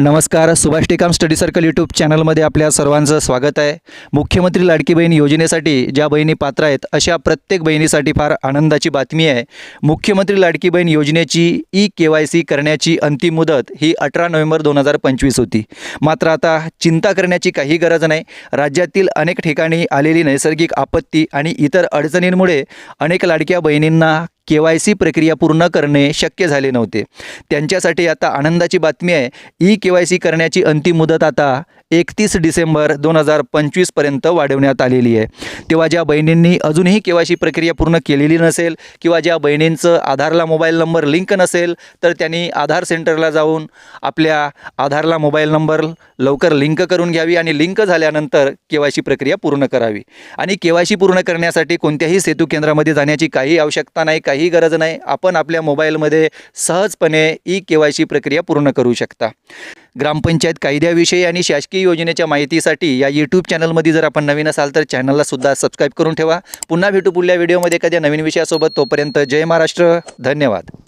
नमस्कार Subhash Tekam study circle YouTube चॅनलमध्ये आपल्या सर्वांचं स्वागत आहे. मुख्यमंत्री लाडकी बहीण योजनेसाठी ज्या बहिणी पात्र आहेत अशा प्रत्येक बहिणीसाठी फार आनंदाची बातमी आहे. मुख्यमंत्री लाडकी बहीण योजनेची ई के वाय सी करण्याची अंतिम मुदत ही अठरा नोव्हेंबर दोन हजार पंचवीस होती. मात्र आता चिंता करण्याची काही गरज नाही. राज्यातील अनेक ठिकाणी आलेली नैसर्गिक आपत्ती आणि इतर अडचणींमुळे अनेक लाडक्या बहिणींना के वाय सी प्रक्रिया पूर्ण करणे शक्य झाले नव्हते. त्यांच्यासाठी आता आनंदाची बातमी आहे ई के वाय सी करण्याची अंतिम मुदत आता एकतीस डिसेंबर दोन हजार पंचवीसपर्यंत वाढवण्यात आलेली आहे. तेव्हा ज्या बहिणींनी अजूनही के वाय सी प्रक्रिया पूर्ण केलेली नसेल किंवा ज्या बहिणींचं आधारला मोबाईल नंबर लिंक नसेल तर त्यांनी आधार सेंटरला जाऊन आपल्या आधारला मोबाईल नंबर लवकर लिंक करून घ्यावी आणि लिंक झाल्यानंतर के वाय सी प्रक्रिया पूर्ण करावी. आणि के वाय सी पूर्ण करण्यासाठी कोणत्याही सेतू केंद्रामध्ये जाण्याची काही आवश्यकता नाही काही काही गरज नाही. आपण आपल्या मोबाईलमध्ये सहजपणे ई के वाय सी प्रक्रिया पूर्ण करू शकता. ग्रामपंचायत कायद्याविषयी आणि शासकीय योजनेच्या माहितीसाठी या यूट्यूब चॅनलमध्ये जर आपण नवीन असाल तर चॅनलला सुद्धा सबस्क्राईब करून ठेवा. पुन्हा भेटू पुढल्या व्हिडिओमध्ये एखाद्या नवीन विषयासोबत. तोपर्यंत जय महाराष्ट्र. धन्यवाद.